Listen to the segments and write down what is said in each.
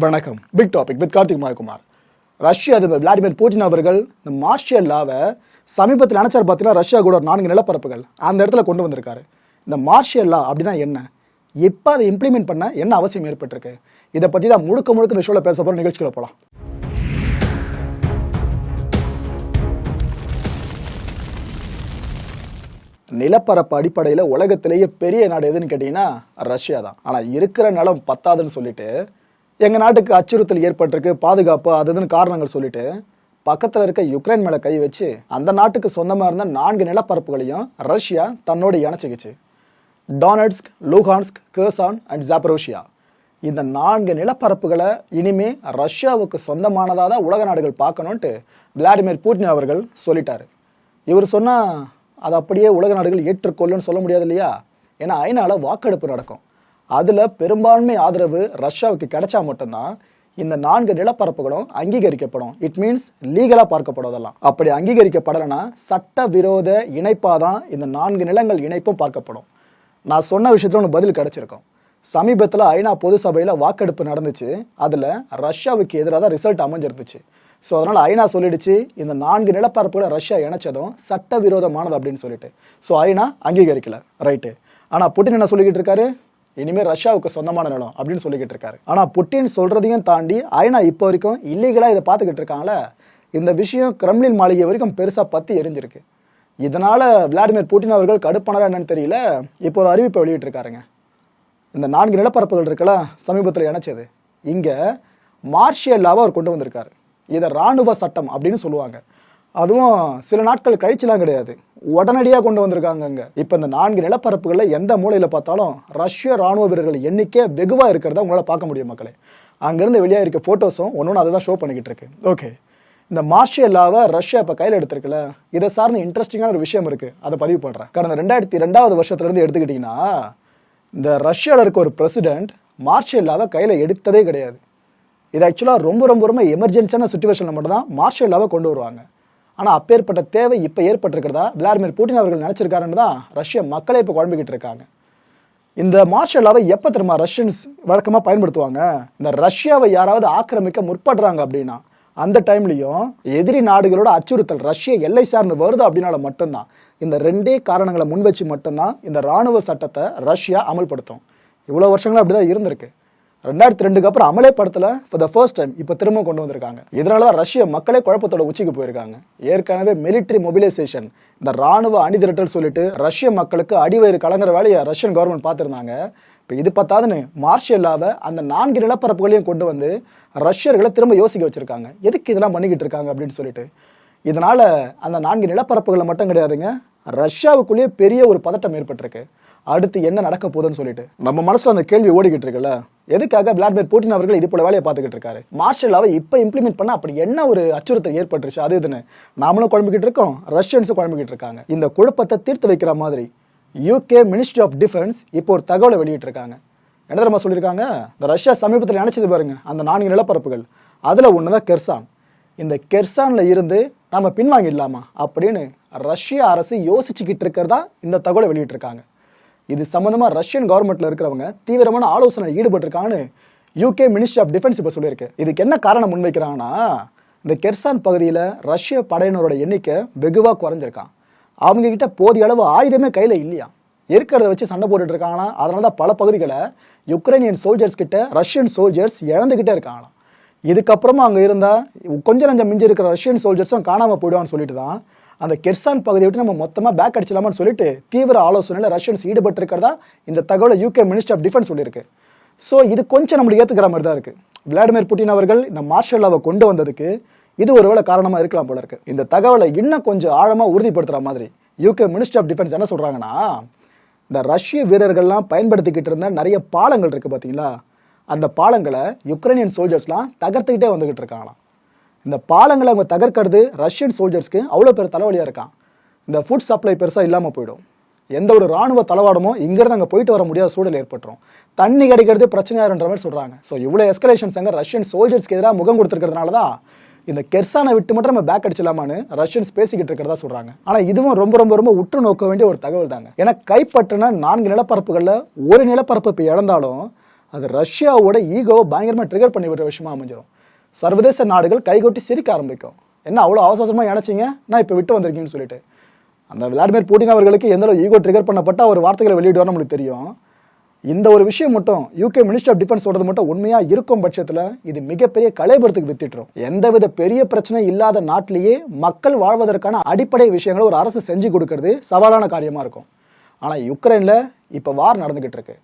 வணக்கம். Big topic with Karthik Mayakumar. ரஷ்ய அதிபர் விளாடிமிர் புட்டின் அவர்கள் இந்த மார்ஷியல் லாவை சமீபத்தில் நினைச்சார் பார்த்தீங்கன்னா ரஷ்யா கூட ஒரு நான்கு நிலப்பரப்புகள் அந்த இடத்துல கொண்டு வந்திருக்காரு. இந்த மார்ஷியல் லா அப்படின்னா என்ன? எப்போ அதை இம்ப்ளிமெண்ட் பண்ண என்ன அவசியம் ஏற்பட்டிருக்கு? இதை பற்றி தான் முழுக்க முழுக்க இந்த ஷோவில் பேச போகிற நிகழ்ச்சிகளை போகலாம் நிலப்பரப்பு அடிப்படையில் உலகத்திலேயே பெரிய நாடு எதுன்னு கேட்டிங்கன்னா ரஷ்யா தான். ஆனால் இருக்கிற நிலம் பத்தாதுன்னு சொல்லிட்டு எங்கள் நாட்டுக்கு அச்சுறுத்தல் ஏற்பட்டிருக்கு பாதுகாப்பு அது இதுன்னு காரணங்கள் சொல்லிட்டு பக்கத்தில் இருக்க யுக்ரைன் மேலே கை வச்சு அந்த நாட்டுக்கு சொந்தமாக இருந்த நான்கு நிலப்பரப்புகளையும் ரஷ்யா தன்னோடு இணைச்சிக்கிச்சு. டானட்ஸ்க் லூஹான்ஸ்க் கேர்சான் அண்ட் ஜாப்ரோஷியா இந்த நான்கு நிலப்பரப்புகளை இனிமே ரஷ்யாவுக்கு சொந்தமானதாக தான் உலக நாடுகள் பார்க்கணுன்ட்டு விளாடிமிர் பூட்டின் அவர்கள் சொல்லிட்டார். இவர் சொன்னால் அது அப்படியே உலக நாடுகள் ஏற்றுக்கொள்ளுன்னு சொல்ல முடியாது இல்லையா? ஏன்னா ஐநாவில் வாக்கெடுப்பு நடக்கும். அதில் பெரும்பான்மை ஆதரவு ரஷ்யாவுக்கு கிடைச்சா மட்டும்தான் இந்த நான்கு நிலப்பரப்புகளும் அங்கீகரிக்கப்படும். இட் மீன்ஸ் லீகலாக பார்க்கப்படும் அதெல்லாம் அப்படி அங்கீகரிக்கப்படலைன்னா சட்ட விரோத இணைப்பாக தான் இந்த நான்கு நிலங்கள் இணைப்பும் பார்க்கப்படும். நான் சொன்ன விஷயத்தில் ஒன்று பதில் கிடச்சிருக்கோம். சமீபத்தில் ஐநா பொது சபையில் வாக்கெடுப்பு நடந்துச்சு. அதில் ரஷ்யாவுக்கு எதிராக தான் ரிசல்ட் அமைஞ்சிருந்துச்சு. ஸோ அதனால் ஐநா சொல்லிடுச்சு இந்த நான்கு நிலப்பரப்புகளை ரஷ்யா இணைச்சதும் சட்டவிரோதமானது அப்படின்னு சொல்லிட்டு. ஸோ ஐநா அங்கீகரிக்கல. ரைட்டு ஆனால் புட்டின் என்ன சொல்லிக்கிட்டு இருக்காரு? இனிமேல் ரஷ்யாவுக்கு சொந்தமான நிலம் அப்படின்னு சொல்லிக்கிட்டு இருக்காரு. ஆனால் புட்டின் சொல்றதையும் தாண்டி ஐநா இப்போ வரைக்கும் இல்லீகலாக இதை பார்த்துக்கிட்டு இருக்காங்களே இந்த விஷயம் கிரம்லின் மாளிகை வரைக்கும் பெருசாக பற்றி எரிஞ்சிருக்கு. இதனால விளாடிமிர் புட்டின் அவர்கள் கடுப்பானாரா என்னன்னு தெரியல. இப்போ ஒரு அறிவிப்பை வெளியிட்டிருக்காருங்க. இந்த நான்கு நிலப்பரப்புகள் இருக்கல சமீபத்தில் இணைச்சது. இங்கே மார்ஷியல் லாவை அவர் கொண்டு வந்திருக்காரு. இதை ராணுவ சட்டம் அப்படின்னு சொல்லுவாங்க. அதுவும் சில நாட்கள் கழிச்சுலாம் கிடையாது. உடனடியாக கொண்டு வந்திருக்காங்க அங்கே. இப்போ இந்த நான்கு நிலப்பரப்புகளில் எந்த மூலையில் பார்த்தாலும் ரஷ்ய ராணுவ வீரர்கள் எண்ணிக்கை வெகுவாக இருக்கிறத உங்களால் பார்க்க முடியும் மக்களே. அங்கேருந்து வெளியாக இருக்க ஃபோட்டோஸும் ஒன்று ஒன்று அதை தான் ஷோ பண்ணிக்கிட்டு இருக்கு ஓகே இந்த மார்ஷியல் லாவை ரஷ்யா இப்போ கையில் எடுத்திருக்குல்ல இதை சார்ந்த இன்ட்ரெஸ்டிங்கான ஒரு விஷயம் இருக்குது அதை பதிவு பண்ணுறேன் கடந்த ரெண்டாயிரத்தி ரெண்டாவது வருஷத்துலேருந்து எடுத்துக்கிட்டிங்கன்னா இந்த ரஷ்யாவில் இருக்க ஒரு பிரசிடென்ட் மார்ஷியல் லாவை கையில் எடுத்ததே கிடையாது. இது ஆக்சுவலாக ரொம்ப ரொம்ப ரொம்ப எமர்ஜென்சியான சுச்சுவேஷனில் மட்டும்தான் மார்ஷியல் லாவை கொண்டு வருவாங்க. ஆனால் அப்பேற்பட்ட தேவை இப்போ ஏற்பட்டிருக்கிறதா? விளாடிமிர் புட்டின் அவர்கள் நினச்சிருக்காருன்னு தான் ரஷ்ய மக்களே இப்போ குழம்பிக்கிட்டு இருக்காங்க. இந்த மார்ஷல் லாவை எப்போ திரும்ப ரஷ்யன்ஸ் வழக்கமாக பயன்படுத்துவாங்க? இந்த ரஷ்யாவை யாராவது ஆக்கிரமிக்க முற்படுறாங்க அப்படின்னா அந்த டைம்லையும் எதிரி நாடுகளோட அச்சுறுத்தல் ரஷ்ய எல்லை சார்ந்து வருது அப்படின்னால மட்டும்தான். இந்த ரெண்டே காரணங்களை முன் வச்சு மட்டும்தான் இந்த ராணுவ சட்டத்தை ரஷ்யா அமல்படுத்தும். இவ்வளோ வருஷங்களும் அப்படி தான் இருந்திருக்கு. ரெண்டாயிரத்தி ரெண்டுக்கு அப்புறம் அமலே படத்தில் ஃபார் த ஃபர்ஸ்ட் டைம் இப்போ திரும்ப கொண்டு வந்திருக்காங்க. இதனால தான் ரஷ்ய மக்களே குழப்பத்தோட உச்சிக்கு போயிருக்காங்க. ஏற்கனவே மிலிட்ரி மொபிலைசேஷன் இந்த ராணுவ அணிதிரட்டல் சொல்லிட்டு ரஷ்ய மக்களுக்கு அடிவயிறு கலங்குற வேலையை ரஷ்யன் கவர்மெண்ட் பார்த்துருந்தாங்க. இப்போ இது பத்தாதுன்னு மார்ஷியல்லாவை அந்த நான்கு நிலப்பரப்புகளையும் கொண்டு வந்து ரஷ்யர்களை திரும்ப யோசிக்க வச்சிருக்காங்க. எதுக்கு இதெல்லாம் பண்ணிக்கிட்டு இருக்காங்க அப்படின்னு சொல்லிட்டு. இதனால அந்த நான்கு நிலப்பரப்புகளை மட்டும் கிடையாதுங்க ரஷ்யாவுக்குள்ளேயே பெரிய ஒரு பதட்டம் ஏற்பட்டிருக்கு. அடுத்து என்ன நடக்க போகுதுன்னு சொல்லிட்டு. நம்ம மனசுல அந்த கேள்வி ஓடிக்கிட்டு இருக்குல்ல? எதுக்காக விளாடிமிர் புட்டின் அவர்கள் இது போல வேலையை பார்த்துக்கிட்டு இருக்காரு? மார்ஷல் இப்போ இம்ப்ளிமெண்ட் பண்ண அப்படி என்ன ஒரு அச்சுறுத்தல் ஏற்பட்டுருச்சு? அது இதுன்னு. நாமளும் குழம்பிக்கிட்டு இருக்கோம். ரஷ்யன்ஸும் குழம்பிக்கிட்டு இருக்காங்க. இந்த குழப்பத்தை தீர்த்து வைக்கிற மாதிரி யூகே மினிஸ்ட்ரி ஆஃப் டிஃபென்ஸ் இப்போ ஒரு தகவலை வெளியிட்டிருக்காங்க. என்ன தெரியுமா சொல்லியிருக்காங்க? இந்த ரஷ்யா சமீபத்தில் நினைச்சது பாருங்க. அந்த நான்கு நிலப்பரப்புகள். அதில் ஒன்று தான் கெர்சான். இந்த கெர்சானில் இருந்து நம்ம பின்வாங்கிடலாமா? அப்படின்னு ரஷ்ய அரசு யோசிச்சுக்கிட்டு இருக்கிறதா இந்த தகவலை வெளியிட்டிருக்காங்க. இது சம்பந்தமா ரஷ்யன் கவர்மெண்ட்ல இருக்கிறவங்க தீவிரமான ஆலோசனை ஈடுபட்டிருக்காங்கன்னு யூகே மினிஸ்ட்ரி ஆஃப் டிஃபென்ஸ் இப்போ சொல்லியிருக்கு. இதுக்கு என்ன காரணம் முன்வைக்கிறாங்கன்னா இந்த கெர்சான் பகுதியில் ரஷ்ய படையினரோட எண்ணிக்கை வெகுவாக குறைஞ்சிருக்கான். அவங்க கிட்ட போதிய அளவு ஆயுதமே கையில் இல்லையா? இருக்கிறத வச்சு சண்டை போட்டுட்டு இருக்காங்கன்னா அதனால தான் பல பகுதிகளை யுக்ரைனியன் சோல்ஜர்ஸ் கிட்ட ரஷ்யன் சோல்ஜர்ஸ் இழந்துகிட்டே இருக்காங்களாம். இதுக்கப்புறமா அங்கே இருந்தால் கொஞ்சம் நஞ்சம் மிஞ்சி இருக்கிற ரஷ்யன் சோல்ஜர்ஸும் காணாமல் போயிடுவான்னு சொல்லிட்டு தான் அந்த கெர்சான் பகுதியை விட்டு நம்ம மொத்தமாக பேக் அடிச்சலாமான்னு சொல்லிட்டு தீவிர ஆலோசனையில் ரஷ்யன்ஸ் ஈடுபட்டு இருக்கிறதா இந்த தகவலை யூகே மினிஸ்டர் ஆஃப் டிஃபென்ஸ் சொல்லியிருக்கு. ஸோ இது கொஞ்சம் நம்மளுக்கு ஏற்றுக்கிற மாதிரி தான் இருக்குது விளாடிமிர் புட்டின் அவர்கள் இந்த மார்ஷல் லாவை கொண்டு வந்ததுக்கு இது ஒருவேளை காரணமாக இருக்கலாம் போல இருக்கு. இந்த தகவலை இன்னும் கொஞ்சம் ஆழமாக உறுதிப்படுத்துகிற மாதிரி யூகே மினிஸ்டர் ஆஃப் டிஃபென்ஸ் என்ன சொல்கிறாங்கன்னா இந்த ரஷ்ய வீரர்கள்லாம் பயன்படுத்திக்கிட்டு இருந்த நிறைய பாலங்கள் இருக்குது பார்த்தீங்களா அந்த பாலங்களை யுக்ரைனியன் சோல்ஜர்ஸ்லாம் தகர்த்துக்கிட்டே வந்துக்கிட்டு இருக்காங்களாம். இந்த பாலங்களை அவங்க தகர்க்கிறது ரஷ்யன் சோல்ஜர்ஸ்க்கு அவ்வளோ பேர் தலைவலியாக இருக்கான். இந்த ஃபுட் சப்ளை பெருசாக இல்லாமல் போயிடும். எந்த ஒரு ராணுவ தளவாடமோ இங்கேருந்து அங்கே போயிட்டு வர முடியாத சூழல் ஏற்பட்டுரும். தண்ணி கிடைக்கிறது பிரச்சனையாருன்ற மாதிரி சொல்கிறாங்க ஸோ இவ்வளோ எஸ்கலேஷன்ஸ் அங்கே ரஷ்யன் சோல்ஜர்ஸ்க்கு எதிராக முகம் கொடுத்துருக்கிறதுனால தான் இந்த கெர்சானை விட்டு மட்டும் நம்ம பேக் அடிச்சலாமான்னு ரஷ்யன்ஸ் பேசிக்கிட்டு இருக்கிறதா சொல்கிறாங்க ஆனால் இதுவும் ரொம்ப ரொம்ப ரொம்ப உற்று நோக்க வேண்டிய ஒரு தகவல் தாங்க. ஏன்னா கைப்பற்றின நான்கு நிலப்பரப்புகளில் ஒரு நிலப்பரப்பு இப்போ இழந்தாலும் அது ரஷ்யாவோட ஈகோவை பயங்கரமாக ட்ரிகர் பண்ணி விடுற விஷயமா அமைஞ்சிடும் சர்வதேச நாடுகள் கைகொட்டி சிரிக்க ஆரம்பிக்கும். என்ன அவ்வளோ அவசரமாக நினச்சிங்க நான் இப்போ விட்டு வந்திருக்கீங்கன்னு சொல்லிட்டு. அந்த விளாடிமிர் புட்டின் அவர்களுக்கு எந்த அளவு ஈகோ ட்ரிகர் பண்ணப்பட்ட ஒரு வார்த்தைகளை வெளியிடுவார் நம்மளுக்கு தெரியும். இந்த ஒரு விஷயம் மட்டும் யூகே மினிஸ்டர் ஆஃப் டிஃபென்ஸ் சொல்றது மட்டும் உண்மையாக இருக்கும் பட்சத்தில் இது மிகப்பெரிய கலைபுரத்துக்கு வித்திட்டுரும். எந்தவித பெரிய பிரச்சனை இல்லாத நாட்டிலேயே மக்கள் வாழ்வதற்கான அடிப்படை விஷயங்களை ஒரு அரசு செஞ்சு கொடுக்கறது சவாலான காரியமாக இருக்கும். ஆனால் யுக்ரைனில் இப்போ வார் நடந்துகிட்டு இருக்கு.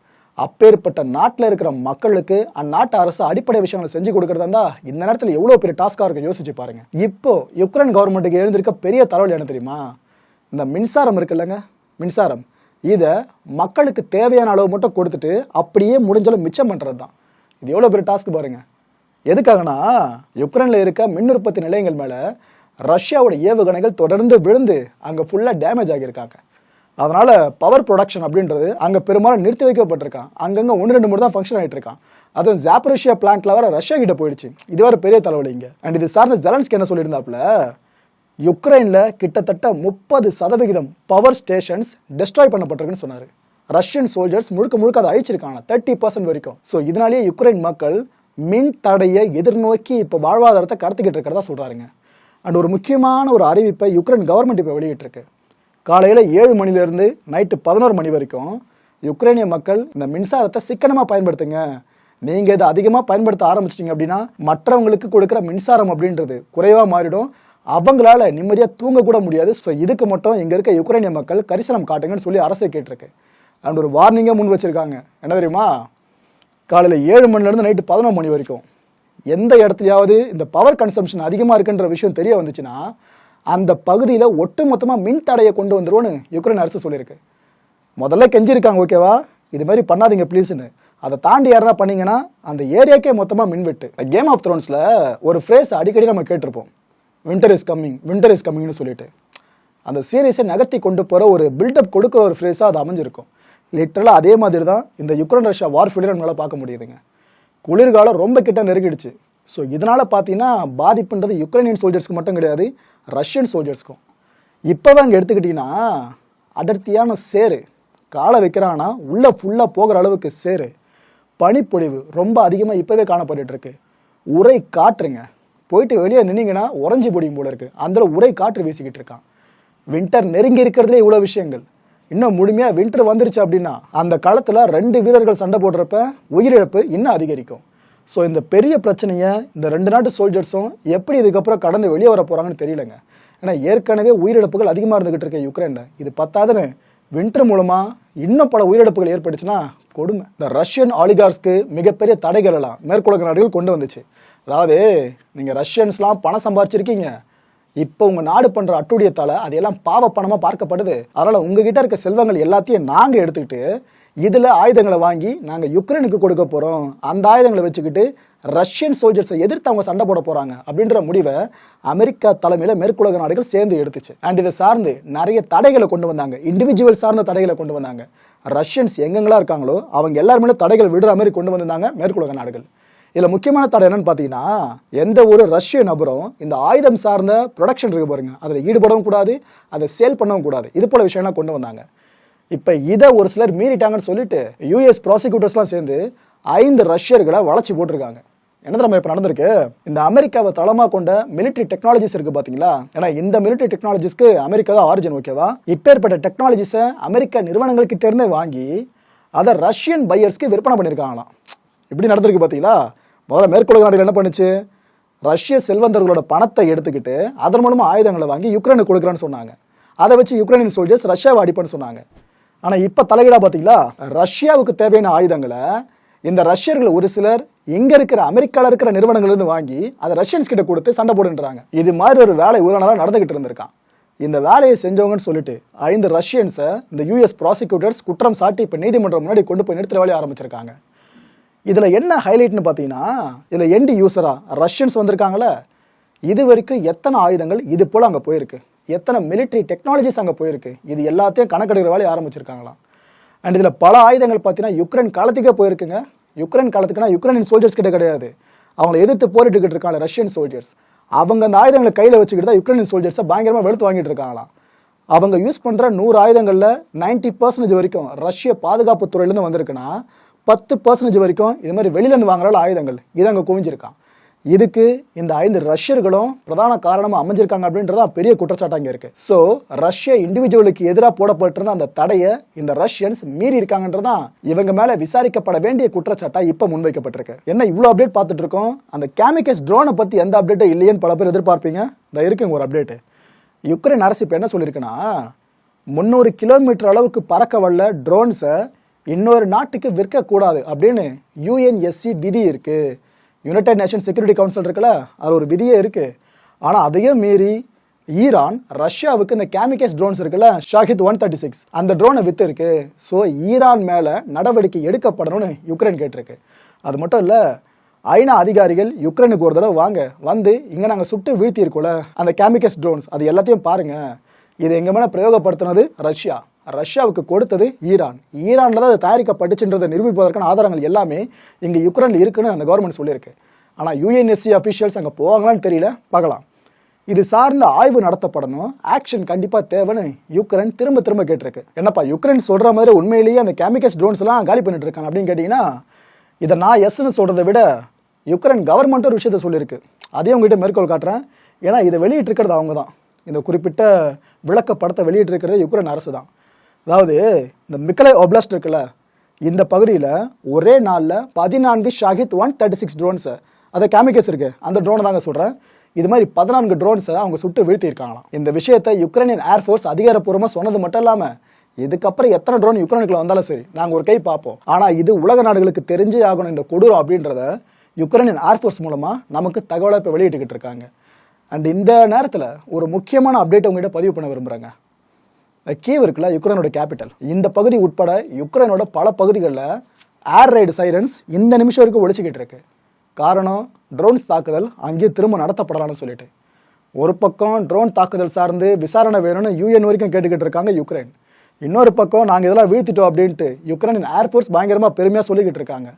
அப்பேற்பட்ட நாட்டில் இருக்கிற மக்களுக்கு அந்நாட்டு அரசு அடிப்படை விஷயங்களை செஞ்சு கொடுக்கறதா இருந்தா இந்த நேரத்தில் எவ்வளோ பெரிய டாஸ்காக இருக்கு யோசிச்சு பாருங்க. இப்போ யுக்ரைன் கவர்மெண்ட்டுக்கு எழுந்திருக்க பெரிய தலைவலி என்ன தெரியுமா? இந்த மின்சாரம் இருக்குல்லங்க மின்சாரம். இதை மக்களுக்கு தேவையான அளவு மட்டும் கொடுத்துட்டு அப்படியே முடிஞ்சளவு மிச்சம் பண்ணுறது தான் இது எவ்வளோ பெரிய டாஸ்க் பாருங்க. எதுக்காகனா யுக்ரைனில் இருக்க மின் உற்பத்தி நிலையங்கள் மேலே ரஷ்யாவோட ஏவுகணைகள் தொடர்ந்து விழுந்து அங்கே ஃபுல்லாக டேமேஜ் ஆகியிருக்காங்க. அதனால் பவர் ப்ரொடக்ஷன் அப்படின்றது அங்கே பெரும்பாலும் நிறுத்தி வைக்கப்பட்டிருக்கான். அங்கங்கே ஒன்று ரெண்டு மூணு தான் ஃபங்க்ஷன் ஆகிட்டு இருக்கான் அதுவும் ஜாப்பரேஷியா பிளான்ட்ல வர ரஷ்யா கிட்ட போயிடுச்சு. இது வர பெரிய தலைவலி இங்கே. அண்ட் இது சார்ந்த ஜெலன்ஸ்க்கு என்ன சொல்லியிருந்தாப்புல? யுக்ரைனில் கிட்டத்தட்ட முப்பது சதவிகிதம் பவர் ஸ்டேஷன்ஸ் டெஸ்ட்ராய் பண்ணப்பட்டிருக்குன்னு சொன்னார். ரஷ்யன் சோல்ஜர்ஸ் முழுக்க முழுக்க அதை அழிச்சிருக்காங்க. தேர்ட்டி பர்சன்ட் வரைக்கும். ஸோ இதனாலேயே யுக்ரைன் மக்கள் மின் தடையை எதிர்நோக்கி இப்போ வாழ்வாதாரத்தை கடத்திக்கிட்டு இருக்கிறதா சொல்கிறாருங்க அண்ட் ஒரு முக்கியமான ஒரு அறிவிப்பை யுக்ரைன் கவர்மெண்ட் இப்போ வெளியிட்டிருக்கு. காலையில் ஏழு மணிலேருந்து நைட்டு பதினோரு மணி வரைக்கும் யுக்ரைனிய மக்கள் இந்த மின்சாரத்தை சிக்கனமாக பயன்படுத்துங்க. நீங்கள் இதை அதிகமாக பயன்படுத்த ஆரம்பிச்சிட்டிங்க அப்படின்னா மற்றவங்களுக்கு கொடுக்குற மின்சாரம் அப்படின்றது குறைவாக மாறிடும். அவங்களால நிம்மதியாக தூங்கக்கூட முடியாது. ஸோ இதுக்கு மட்டும் இங்கே இருக்க யுக்ரைனிய மக்கள் கரிசனம் காட்டுங்கன்னு சொல்லி அரசை கேட்டிருக்கு. அண்ட் ஒரு வார்னிங்காக முன் வச்சிருக்காங்க. என்ன தெரியுமா? காலையில் ஏழு மணிலேருந்து நைட்டு பதினொரு மணி வரைக்கும் எந்த இடத்துலையாவது இந்த பவர் கன்சம்ஷன் அதிகமாக இருக்குன்ற விஷயம் தெரிய வந்துச்சுன்னா அந்த பகுதியில் ஒட்டுமொத்தமாக மின் தடையை கொண்டு வந்துருவோன்னு யுக்ரைன் அரசு சொல்லியிருக்கு. முதல்ல கெஞ்சிருக்காங்க ஓகேவா? இது மாதிரி பண்ணாதீங்க ப்ளீஸ்னு அதை தாண்டி யாரா பண்ணீங்கன்னா அந்த ஏரியாக்கே மொத்தமாக மின்வெட்டு. கேம் ஆஃப் த்ரோன்ஸில் ஒரு ஃப்ரேஸ் அடிக்கடி நம்ம கேட்டிருப்போம். Winter is coming winter is கம்மிங்னு சொல்லிட்டு. அந்த சீரியஸை நகர்த்தி கொண்டு போகிற ஒரு பில்டப் கொடுக்குற ஒரு ஃப்ரேஸாக அது அமைஞ்சிருக்கும். லிட்டரலாக அதே மாதிரி தான் இந்த யுக்ரைன் ரஷ்யா வார் ஃபீல்டு நம்மளால் பார்க்க முடியுதுங்க. குளிர்காலம் ரொம்ப கிட்ட நெருங்கிடுச்சு. ஸோ இதனால் பார்த்தீங்கன்னா பாதிப்புன்றது யுக்ரைனியன் சோல்ஜர்ஸ்க்கு மட்டும் கிடையாது ரஷ்யன் சோல்ஜர்ஸ்க்கும் இப்போவே அங்கே எடுத்துக்கிட்டிங்கன்னா அடர்த்தியான சேரு காலை வைக்கிறாங்கன்னா உள்ளே ஃபுல்லாக போகிற அளவுக்கு சேரு பனிப்பொழிவு ரொம்ப அதிகமாக இப்போவே காணப்பட்டுருக்கு உரை காற்றுங்க. போயிட்டு வெளியே நின்னீங்கன்னா உறைஞ்சி பொடியும் போல இருக்கு. அந்த உரை காற்று வீசிக்கிட்டு இருக்கான். வின்டர் நெருங்கி இருக்கிறதுலே இவ்வளோ விஷயங்கள். இன்னும் முழுமையாக வின்டர் வந்துருச்சு அப்படின்னா அந்த காலத்தில் ரெண்டு வீரர்கள் சண்டை போடுறப்ப உயிரிழப்பு இன்னும் அதிகரிக்கும். ஸோ இந்த பெரிய பிரச்சனையை இந்த ரெண்டு நாட்டு சோல்ஜர்ஸும் எப்படி இதுக்கப்புறம் கடந்து வெளியே வர போகிறாங்கன்னு தெரியலங்க. ஏன்னா ஏற்கனவே உயிரிழப்புகள் அதிகமாக இருந்துகிட்டு இருக்க யுக்ரைனில். இது பத்தாதுன்னு வின்டர் மூலமாக இன்னும் பல உயிரிழப்புகள் ஏற்பட்டுச்சுன்னா கொடுமை. இந்த ரஷ்யன் ஆலிகார்ஸ்க்கு மிகப்பெரிய தடைகளெல்லாம் மேற்குலக நாடுகள் கொண்டு வந்துச்சு. அதாவது நீங்கள் ரஷ்யன்ஸ்லாம் பணம் சம்பாரிச்சிருக்கீங்க. இப்போ உங்கள் நாடு பண்ணுற அட்டுழியத்தால் அதையெல்லாம் பாவ பணமாக பார்க்கப்படுது. அதனால் உங்ககிட்ட இருக்க செல்வங்கள் எல்லாத்தையும் நாங்கள் எடுத்துக்கிட்டு இதில் ஆயுதங்களை வாங்கி நாங்கள் யுக்ரைனுக்கு கொடுக்க போகிறோம் அந்த ஆயுதங்களை வச்சுக்கிட்டு ரஷ்யன் சோல்ஜர்ஸை எதிர்த்து அவங்க சண்டை போட போகிறாங்க அப்படின்ற முடிவை அமெரிக்கா தலைமையில் மேற்குலக நாடுகள் சேர்ந்து எடுத்துச்சு. அண்ட் இதை சார்ந்து நிறைய தடைகளை கொண்டு வந்தாங்க. இண்டிவிஜுவல் சார்ந்த தடைகளை கொண்டு வந்தாங்க. ரஷ்யன்ஸ் எங்கெங்கெல்லாம் இருக்காங்களோ அவங்க எல்லாருமே தடைகள் விடுற மாதிரி கொண்டு வந்திருந்தாங்க மேற்குலக நாடுகள். இதில் முக்கியமான தடை என்னன்னு பார்த்தீங்கன்னா எந்த ஒரு ரஷ்ய நபரும் இந்த ஆயுதம் சார்ந்த ப்ரொடக்ஷன் இருக்கு பாருங்க. அதில் ஈடுபடவும் கூடாது அதை சேல் பண்ணவும் கூடாது. இது போல விஷயம்லாம் கொண்டு வந்தாங்க. இப்போ இதை ஒரு சிலர் மீறிட்டாங்கன்னு சொல்லிட்டு யூஎஸ் ப்ராசிக்யூட்டர்ஸ்லாம் சேர்ந்து ஐந்து ரஷ்யர்களை வளர்ச்சி போட்டிருக்காங்க. என்ன நம்ம இப்போ நடந்திருக்கு? இந்த அமெரிக்காவை தளமாக கொண்ட மிலிட்ரி டெக்னாலஜிஸ் இருக்கு பார்த்தீங்களா ஏன்னா இந்த மிலிட்ரி டெக்னாலஜிஸ்க்கு அமெரிக்கா தான் ஆரிஜின் ஓகேவா இப்பேற்பட்ட டெக்னாலஜிஸை அமெரிக்க நிறுவனங்கள்கிட்ட இருந்தே வாங்கி அதை ரஷ்யன் பையர்ஸ்க்கு விற்பனை பண்ணியிருக்காங்களாம் இப்படி நடந்திருக்கு பார்த்தீங்களா முதல்ல மேற்குலக நாடுகள் என்ன பண்ணுச்சு? ரஷ்ய செல்வந்தர்களோட பணத்தை எடுத்துக்கிட்டு அதன் மூலமாக ஆயுதங்களை வாங்கி யுக்ரைனுக்கு கொடுக்குறேன்னு சொன்னாங்க. அதை வச்சு யுக்ரைனின் சோல்ஜர்ஸ் ரஷ்யாவை அடிப்பான்னு சொன்னாங்க. ஆனால் இப்போ தலைகீழா பார்த்தீங்களா ரஷ்யாவுக்கு தேவையான ஆயுதங்களை இந்த ரஷ்யர்கள் ஒரு சிலர் இங்கே இருக்கிற அமெரிக்காவில் இருக்கிற நிறுவனங்கள்லேருந்து வாங்கி அதை ரஷ்யன்ஸ் கிட்ட கொடுத்து சண்டை போடுன்றாங்க. இது மாதிரி ஒரு வேலை ஒரு நாளாக நடந்துகிட்டு இருந்திருக்கான். இந்த வேலையை செஞ்சவங்கன்னு சொல்லிட்டு ஐந்து ரஷ்யன்ஸை இந்த யூஎஸ் ப்ராசிக்யூட்டர்ஸ் குற்றம் சாட்டி இப்போ நீதிமன்றம் முன்னாடி கொண்டு போய் நிறுத்துற வேலையை ஆரம்பிச்சிருக்காங்க. இதில் என்ன ஹைலைட்னு பார்த்தீங்கன்னா இதில் எண்டு யூஸராக ரஷ்யன்ஸ் வந்திருக்காங்களே. இது வரைக்கும் எத்தனை ஆயுதங்கள் இது போல் அங்கே போயிருக்கு? எத்தனை மிலிட்ரி டெக்னாலஜிஸ் அங்கே போயிருக்கு? இது எல்லாத்தையும் கணக்கெடுக்கிற வேலையை ஆரம்பிச்சிருக்காங்களாம். அண்ட் இதில் பல ஆயுதங்கள் பார்த்தீங்கன்னா யுக்ரைன் காலத்துக்கே போயிருக்குங்க. யுக்ரைன் காலத்துக்குனா யுக்ரைனின் சோல்ஜர்ஸ் கிட்ட கிடையாது. அவங்களை எதிர்த்து போரிட்டுக்கிட்டு இருக்காங்க ரஷ்யன் சோல்ஜர்ஸ் அவங்க அந்த ஆயுதங்களை கையில் வச்சுக்கிட்டு தான் யுக்ரைனின் சோல்ஜர்ஸை பயங்கரமாக வெளுத்து வாங்கிட்டு இருக்காங்களாம். அவங்க யூஸ் பண்ணுற நூறு ஆயுதங்களில் நைன்டி பர்சன்டேஜ் வரைக்கும் ரஷ்ய பாதுகாப்பு துறையிலேருந்து வந்திருக்குன்னா பத்து பர்சன்டேஜ் வரைக்கும் இது மாதிரி வெளியிலேருந்து வாங்குறால ஆயுதங்கள் இது அங்கே குவிஞ்சிருக்கான் இதுக்கு இந்த ஐந்து ரஷ்யர்களும் பிரதான காரணமாக அமைஞ்சிருக்காங்க அப்படின்றதா பெரிய குற்றச்சாட்டு அங்கே இருக்கு. ஸோ ரஷ்ய இண்டிவிஜுவலுக்கு எதிராக போடப்பட்டிருந்த அந்த தடையை இந்த ரஷ்யன்ஸ் மீறி இருக்காங்கன்றதான் இவங்க மேலே விசாரிக்கப்பட வேண்டிய குற்றச்சாட்டாக இப்போ முன்வைக்கப்பட்டிருக்கு. என்ன இவ்வளோ அப்டேட் பார்த்துட்டு இருக்கோம்? அந்த கேமிக்கஸ் ட்ரோனை பற்றி எந்த அப்டேட்டும் இல்லையன்னு பல பேர் எதிர்பார்ப்பீங்க? இந்த இருக்குங்க ஒரு அப்டேட்டு யுக்ரைன் அரசு இப்போ என்ன சொல்லியிருக்குன்னா முந்நூறு கிலோமீட்டர் அளவுக்கு பறக்க வல்ல ட்ரோன்ஸை இன்னொரு நாட்டுக்கு விற்கக்கூடாது அப்படின்னு யூஎன்எஸ்சி விதி இருக்குது யுனைடெட் நேஷன் செக்யூரிட்டி கவுன்சில் இருக்குல்ல அது ஒரு விதியே இருக்கு. ஆனால் அதையும் மீறி ஈரான் ரஷ்யாவுக்கு இந்த கேமிகஸ் ட்ரோன்ஸ் இருக்குல்ல ஷாஹித் ஒன் தேர்ட்டி சிக்ஸ் அந்த ட்ரோனை வித்து இருக்கு ஸோ ஈரான் மேலே நடவடிக்கை எடுக்கப்படணும்னு யுக்ரைன் கேட்டிருக்கு. அது மட்டும் இல்லை ஐநா அதிகாரிகள் யுக்ரைனுக்கு ஒரு தடவை வாங்க வந்து இங்கே நாங்கள் சுட்டு வீழ்த்தி அந்த கேமிக்கஸ் ட்ரோன்ஸ் அது எல்லாத்தையும் பாருங்க. இது எங்கள் மேலே பிரயோகப்படுத்தினது ரஷ்யா. ரஷ்யாவுக்கு கொடுத்தது ஈரான். ஈரானில் தான் அது தயாரிக்கப்பட்டுச்சுன்றதை நிரூபிப்பதற்கான ஆதாரங்கள் எல்லாமே இங்கே யுக்ரைனில் இருக்குன்னு அந்த கவர்மெண்ட் சொல்லியிருக்கு. ஆனால் யூஎன்எஸ்சி அஃபிஷியல்ஸ் அங்கே போவாங்களான்னு தெரியல. பார்க்கலாம். இது சார்ந்த ஆய்வு நடத்தப்படணும். ஆக்ஷன் கண்டிப்பாக தேவைன்னு யுக்ரைன் திரும்ப திரும்ப கேட்டிருக்கு. என்னப்பா யுக்ரைன் சொல்கிற மாதிரி உண்மையிலேயே அந்த கெமிக்கல்ஸ் ட்ரோன்ஸ்லாம் காலி பண்ணிட்டு இருக்காங்க அப்படின்னு கேட்டிங்கன்னா இதை நான் எஸ்ன்னு சொல்கிறத விட யுக்ரைன் கவர்மெண்ட் ஒரு விஷயத்த சொல்லியிருக்கு. அதையும் உங்ககிட்ட மேற்கோள் காட்டுறேன். ஏன்னா இதை வெளியிட்டிருக்கிறது அவங்க தான் இந்த குறிப்பிட்ட விளக்கப்படத்தை வெளியிட்டிருக்கிறது யுக்ரைன் அரசு தான் அதாவது இந்த மிக்கலை ஒப்ளஸ்ட் இருக்குல்ல இந்த பகுதியில் ஒரே நாளில் பதினான்கு Shahed one thirty six drones அதை கேமிக்கல்ஸ் இருக்குது அந்த ட்ரோனை தாங்க சொல்கிறேன் இது மாதிரி பதினான்கு ட்ரோன்ஸை அவங்க சுட்டு வீழ்த்தியிருக்காங்களாம். இந்த விஷயத்தை யுக்ரைனியன் ஏர்ஃபோர்ஸ் அதிகாரப்பூர்வமாக சொன்னது மட்டும் இல்லாமல் இதுக்கப்புறம் எத்தனை ட்ரோன் யுக்ரைனுக்குள்ள வந்தாலும் சரி நாங்கள் ஒரு கை பார்ப்போம். ஆனால் இது உலக நாடுகளுக்கு தெரிஞ்சே ஆகணும் இந்த கொடூரம் அப்படின்றத யுக்ரைனியன் ஏர்ஃபோர்ஸ் மூலமாக நமக்கு தகவலை இப்போ வெளியிட்டுக்கிட்டு இருக்காங்க. அண்ட் இந்த நேரத்தில் ஒரு முக்கியமான அப்டேட் உங்ககிட்ட பதிவு பண்ண விரும்புகிறேங்க கீவ் இருக்குல்ல யுக்ரைனோட கேபிட்டல் இந்த பகுதி உட்பட யுக்ரைனோட பல பகுதிகளில் ஏர் ரைடு சைரன்ஸ் இந்த நிமிஷம் வரைக்கும் ஒழிச்சிக்கிட்டு இருக்கு. காரணம் ட்ரோன்ஸ் தாக்குதல் அங்கேயும் திரும்ப நடத்தப்படலாம்னு சொல்லிட்டு. ஒரு பக்கம் ட்ரோன் தாக்குதல் சார்ந்து விசாரணை வேணும்னு யூஎன் வரைக்கும் கேட்டுக்கிட்டு இருக்காங்க யுக்ரைன். இன்னொரு பக்கம் நாங்கள் இதெல்லாம் வீழ்த்திட்டோம் அப்படின்ட்டு யுக்ரைனின் ஏர்ஃபோர்ஸ் பயங்கரமாக பெருமையாக சொல்லிக்கிட்டு இருக்காங்க.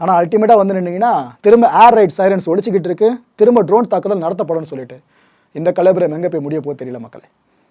ஆனால் அல்டிமேட்டாக வந்து நின்னீங்கன்னா திரும்ப ஏர் ரைட் சைரன்ஸ் ஒழிச்சிக்கிட்டு இருக்கு திரும்ப ட்ரோன் தாக்குதல் நடத்தப்படும்னு சொல்லிட்டு. இந்த கலபுரம் எங்கே போய் முடிய போக தெரியல மக்களே.